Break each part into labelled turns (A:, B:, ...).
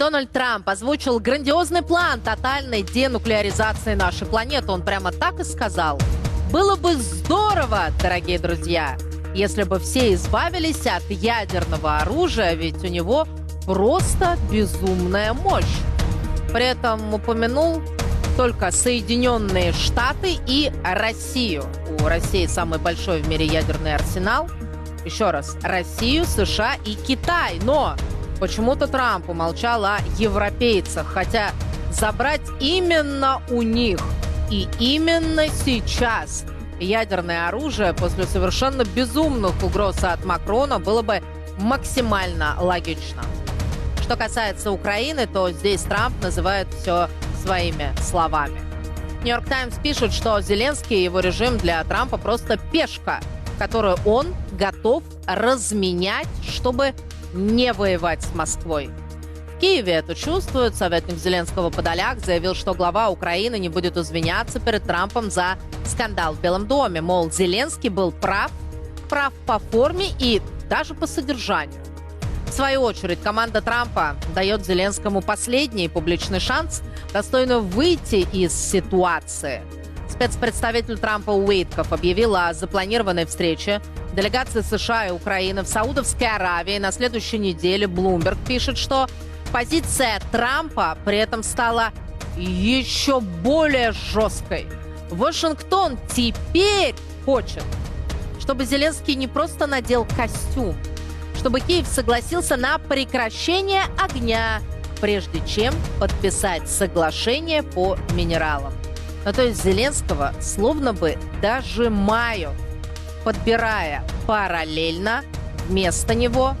A: Дональд Трамп озвучил грандиозный план тотальной денуклеаризации нашей планеты. Он прямо так и сказал. Было бы здорово, дорогие друзья, если бы все избавились от ядерного оружия, ведь у него просто безумная мощь. При этом упомянул только Соединенные Штаты и Россию. У России самый большой в мире ядерный арсенал. Еще раз, Россию, США и Китай. Но почему-то Трамп умолчал о европейцах, хотя забрать именно у них и именно сейчас ядерное оружие после совершенно безумных угроз от Макрона было бы максимально логично. Что касается Украины, то здесь Трамп называет все своими словами. Нью-Йорк Таймс пишет, что Зеленский и его режим для Трампа просто пешка, которую он готов разменять, чтобы не воевать с Москвой. В Киеве это чувствует. Советник Зеленского Подоляк заявил, что глава Украины не будет извиняться перед Трампом за скандал в Белом доме. Мол, Зеленский был прав, прав по форме и даже по содержанию. В свою очередь, команда Трампа дает Зеленскому последний публичный шанс достойно выйти из ситуации. Спецпредставитель Трампа Уэйтков объявил о запланированной встрече делегации США и Украины в Саудовской Аравии на следующей неделе. Блумберг пишет, что позиция Трампа при этом стала еще более жесткой. Вашингтон теперь хочет, чтобы Зеленский не просто надел костюм, чтобы Киев согласился на прекращение огня, прежде чем подписать соглашение по минералам. Ну, то есть Зеленского словно бы дожимают, подбирая параллельно вместо него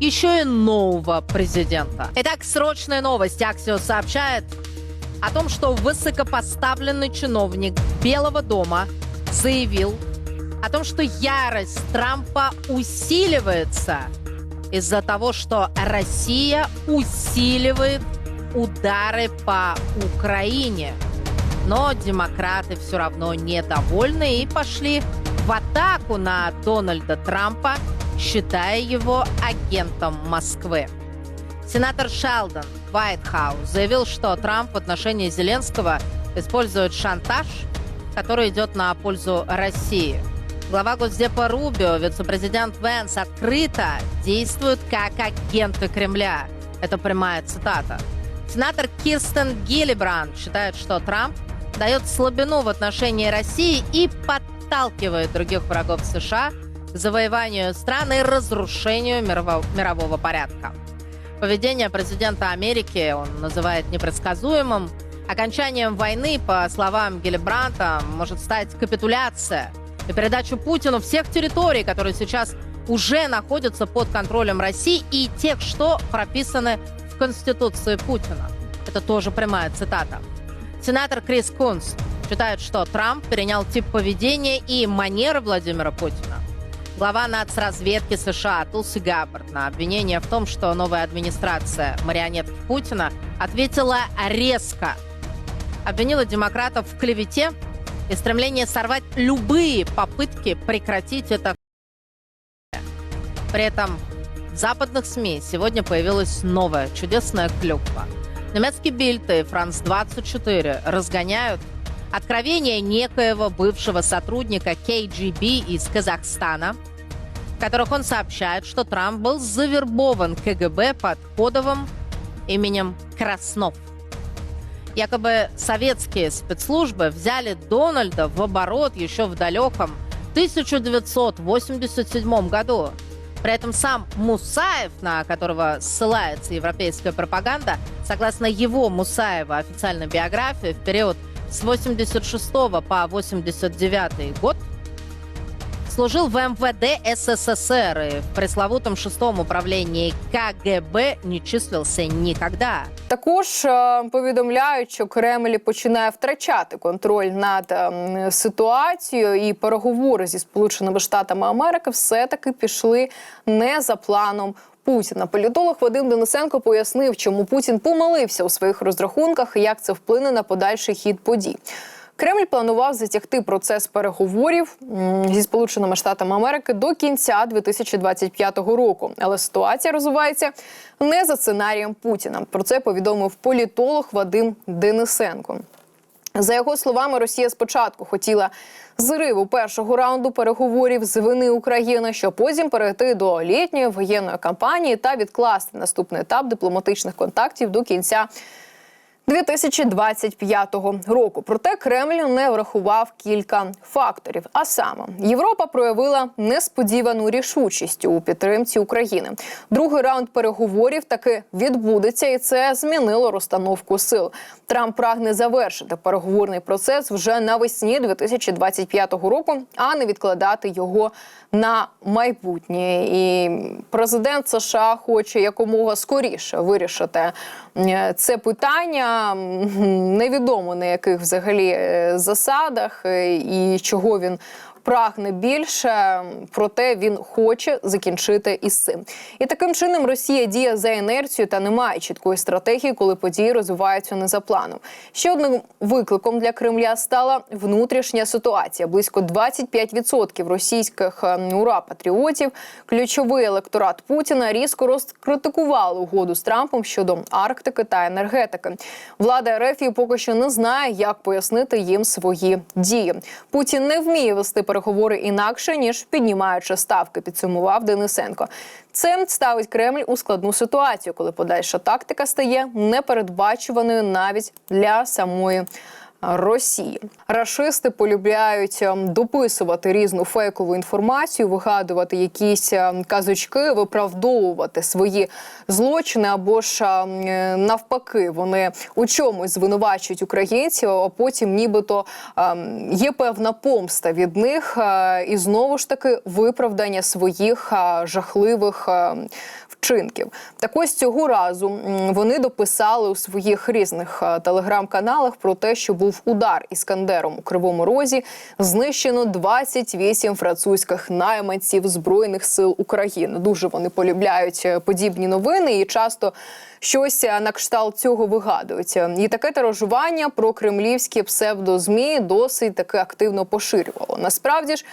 A: еще и нового президента. Итак, срочная новость. Аксио сообщает о том, что высокопоставленный чиновник Белого дома заявил о том, что ярость Трампа усиливается из-за того, что Россия усиливает удары по Украине. Но демократы все равно недовольны и пошли в атаку на Дональда Трампа, считая его агентом Москвы. Сенатор Шелдон Вайтхаус заявил, что Трамп в отношении Зеленского использует шантаж, который идет на пользу России. Глава Госдепа Рубио, вице-президент Венс открыто действуют как агенты Кремля. Это прямая цитата. Сенатор Кирстен Гиллибранд считает, что Трамп дает слабину в отношении России и подталкивает других врагов США к завоеванию страны и разрушению мирового, мирового порядка. Поведение президента Америки он называет непредсказуемым. Окончанием войны, по словам Гиллибранта, может стать капитуляция и передача Путину всех территорий, которые сейчас уже находятся под контролем России и тех, что прописаны в Конституции Путина. Это тоже прямая цитата. Сенатор Крис Кунс считает, что Трамп перенял тип поведения и манеры Владимира Путина. Глава нацразведки США Тулси Габбард на обвинение в том, что новая администрация марионетки Путина ответила резко. Обвинила демократов в клевете и стремлении сорвать любые попытки прекратить это. При этом в западных СМИ сегодня появилась новая чудесная клюква. Немецкий Бильд и Франц 24 разгоняют откровение некоего бывшего сотрудника КГБ из Казахстана, в которых он сообщает, что Трамп был завербован КГБ под кодовым именем Краснов. Якобы советские спецслужбы взяли Дональда в оборот еще в далеком 1987 году. При этом сам Мусаев, на которого ссылается европейская пропаганда, согласно его Мусаева официальной биографии, в период с 86 по 89 год служил в МВД СССР и в пресловутом шестом управлении КГБ не числился никогда.
B: Також е, повідомляють, що Кремль починає втрачати контроль над ем, ситуацією, і переговори зі Сполученими Штатами Америки все таки пішли не за планом. Путіна політолог Вадим Денисенко пояснив, чому Путін помилився у своїх розрахунках і як це вплине на подальший хід подій. Кремль планував затягти процес переговорів зі Сполученими Штатами Америки до кінця 2025 року. Але ситуація розвивається не за сценарієм Путіна. Про це повідомив політолог Вадим Денисенко. За його словами, Росія спочатку хотіла зриву першого раунду переговорів з вини України, щоб потім перейти до літньої воєнної кампанії та відкласти наступний етап дипломатичних контактів до кінця 2025 року. Проте Кремль не врахував кілька факторів. А саме Європа проявила несподівану рішучість у підтримці України. Другий раунд переговорів таки відбудеться, і це змінило розстановку сил. Трамп прагне завершити переговорний процес вже навесні 2025 року, а не відкладати його на майбутнє. І президент США хоче якомога скоріше вирішити е, це питання. Невідомо на яких взагалі е, засадах е, і чого він. Прагне більше, проте він хоче закінчити із цим. І таким чином Росія діє за інерцією та не має чіткої стратегії, коли події розвиваються не за планом. Ще одним викликом для Кремля стала внутрішня ситуація. Близько 25% російських е, ура патріотів, ключовий електорат Путіна різко розкритикували угоду з Трампом щодо Арктики та енергетики. Влада РФ поки що не знає, як пояснити їм свої дії. Путін не вміє вести переговори інакше ніж піднімаючи ставки. Підсумував Денисенко. Це ставить Кремль у складну ситуацію, коли подальша тактика стає непередбачуваною навіть для самої. Росії рашисти полюбляють ем, дописувати різну фейкову інформацію, вигадувати якісь ем, казочки, виправдовувати свої злочини або ж ем, навпаки, вони у чомусь звинувачують українців, а потім, нібито є певна помста від них, е, і знову ж таки виправдання своїх е, жахливих. Вчинків так ось цього разу вони дописали у своїх різних е, телеграм-каналах про те, що був удар іскандером у кривому розі. Знищено 28 французьких найманців збройних сил України. Дуже вони полюбляють е, подібні новини і часто. Щось е, на кшталт цього вигадується, і таке тиражування про кремлівські псевдозмі досить таки активно поширювало. Насправді ж.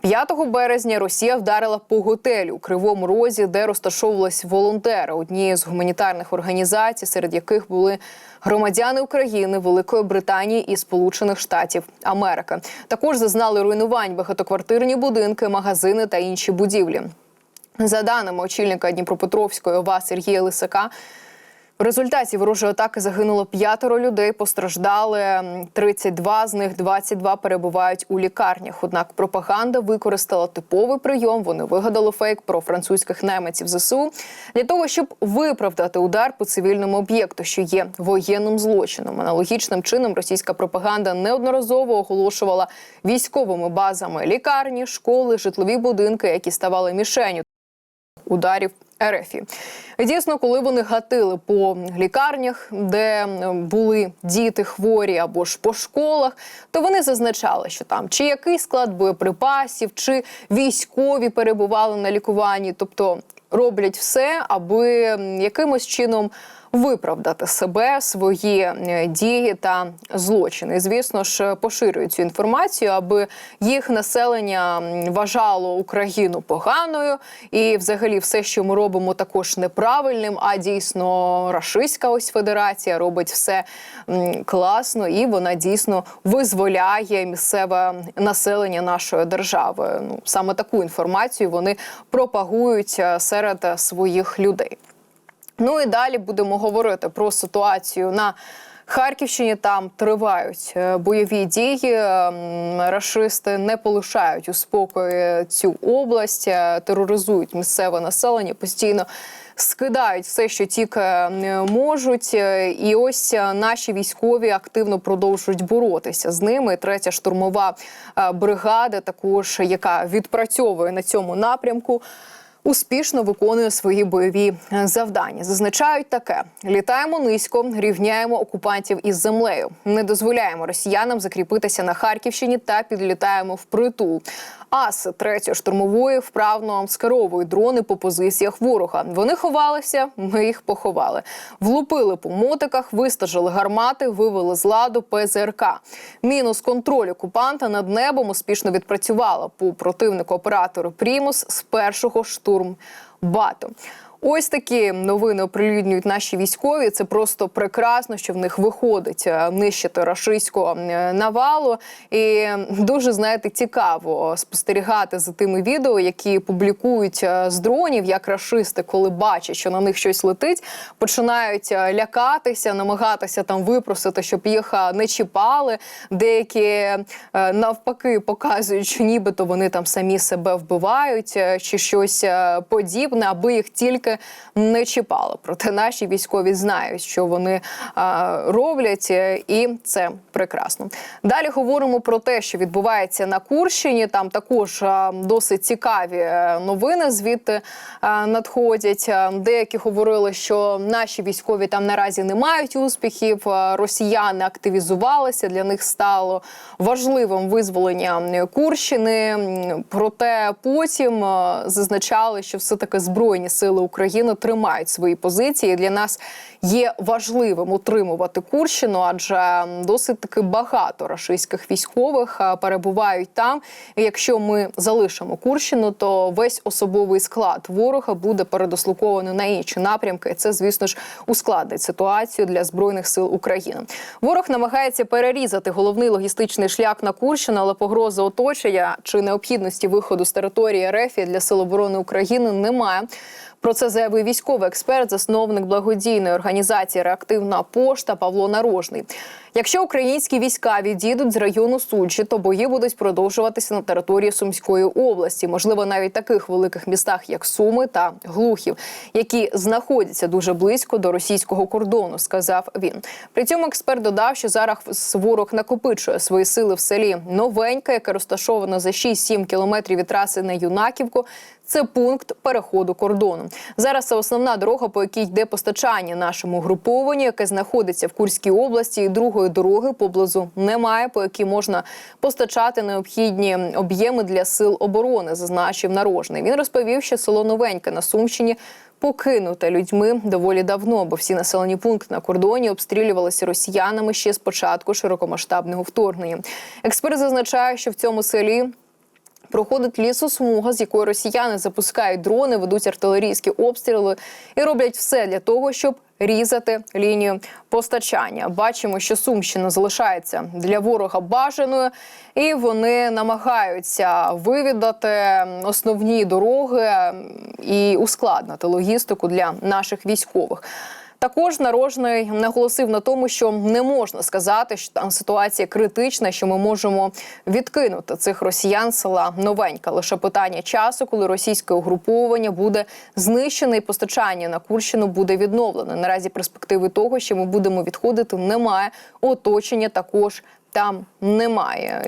B: 5 березня Росія вдарила по готелю у Кривому Розі, де розташовувались волонтери однієї з гуманітарних організацій, серед яких були громадяни України, Великої Британії і Сполучених Штатів Америки. Також зазнали руйнувань багатоквартирні будинки, магазини та інші будівлі. За даними очільника Дніпропетровської ОВА Сергія Лисака, в результаті ворожої атаки загинуло п'ятеро людей, постраждали м, 32, з них 22 перебувають у лікарнях. Однак пропаганда використала типовий прийом. Вони вигадали фейк про французьких найманців ЗСУ для того, щоб виправдати удар по цивільному об'єкту, що є воєнним злочином. Аналогічним чином російська пропаганда неодноразово оголошувала військовими базами лікарні, школи, житлові будинки, які ставали мішенью ударів РФі. Дійсно, коли вони гатили по лікарнях, де були діти хворі або ж по школах, то вони зазначали, що там чи який склад боєприпасів, чи військові перебували на лікуванні, тобто роблять все, аби якимось чином виправдати себе, свої е, дії та злочини. І, Звісно ж, поширюють цю інформацію, аби їх населення вважало Україну поганою, і взагалі все, що ми робимо, також неправильним. А дійсно рашистська ось федерація робить все класно, і вона дійсно визволяє місцеве населення нашої держави. Ну саме таку інформацію вони пропагують е, серед е, своїх людей. Ну і далі будемо говорити про ситуацію на Харківщині. Там тривають е, бойові дії. Ем, Рашисти не полишають у спокої цю область, е, тероризують місцеве населення постійно. Скидають все, що тільки е, можуть, і ось наші військові активно продовжують боротися з ними. Третя штурмова бригада, також яка відпрацьовує на цьому напрямку успішно виконує свої бойові е, завдання. Зазначають таке: літаємо низько, рівняємо окупантів із землею. Не дозволяємо росіянам закріпитися на Харківщині та підлітаємо в притул. Аси третьої штурмової вправно скеровують дрони по позиціях ворога. Вони ховалися, ми їх поховали. Влупили по мотиках, вистажили гармати, вивели з ладу ПЗРК. Мінус контроль окупанта над небом успішно відпрацювала по противнику оператору Прімус з першого штурм бату. Ось такі новини оприлюднюють наші військові. Це просто прекрасно, що в них виходить е, нищити рашистського е, навалу. І дуже знаєте, цікаво спостерігати за тими відео, які публікують е, з дронів, як рашисти, коли бачать, що на них щось летить, починають лякатися, намагатися там випросити, щоб їх не чіпали. Деякі навпаки показують, що нібито вони там самі себе вбивають чи щось подібне, аби їх тільки не чіпали. Проте наші військові знають, що вони е, роблять, е, і це прекрасно. Далі говоримо про те, що відбувається на Курщині. Там також е, досить цікаві новини звідти е, надходять. Деякі говорили, що наші військові там наразі не мають успіхів. Росіяни активізувалися. Для них стало важливим визволення Курщини. Проте потім зазначали, що все таки збройні сили України тримають свої позиції. Для нас є важливим утримувати Курщину, адже досить таки багато рашистських військових перебувають там. І якщо ми залишимо Курщину, то весь особовий склад ворога буде передослуковано на інші напрямки. Це, звісно ж, ускладнить ситуацію для збройних сил України. Ворог намагається перерізати головний логістичний шлях на Курщину, але погрози оточення чи необхідності виходу з території РФ для сил оборони України немає. Про це заявив військовий експерт, засновник благодійної організації Реактивна пошта Павло Нарожний. Якщо українські війська відійдуть з району Суджі, то бої будуть продовжуватися на території Сумської області, можливо, навіть таких великих містах, як Суми та Глухів, які знаходяться дуже близько до російського кордону, сказав він. При цьому експерт додав, що зараз ворог накопичує свої сили в селі Новеньке, яке розташовано за 6-7 кілометрів від траси на Юнаківку. Це пункт переходу кордону. Зараз це основна дорога, по якій йде постачання нашому групованню, яке знаходиться в Курській області. І другої дороги поблизу немає, по якій можна постачати необхідні об'єми для сил оборони, зазначив нарожний. Він розповів, що село Новеньке на Сумщині. Покинуте людьми доволі давно, бо всі населені пункти на кордоні обстрілювалися росіянами ще з початку широкомасштабного вторгнення. Експерт зазначає, що в цьому селі Проходить лісосмуга, з якої росіяни запускають дрони, ведуть артилерійські обстріли і роблять все для того, щоб різати лінію постачання. Бачимо, що Сумщина залишається для ворога бажаною, і вони намагаються вивідати основні дороги і ускладнити логістику для наших військових. Також нарожний наголосив на тому, що не можна сказати, що там ситуація критична, що ми можемо відкинути цих росіян села новенька. Лише питання часу, коли російське угруповання буде знищене і постачання на Курщину буде відновлене. Наразі перспективи того, що ми будемо відходити, немає. Оточення також там немає.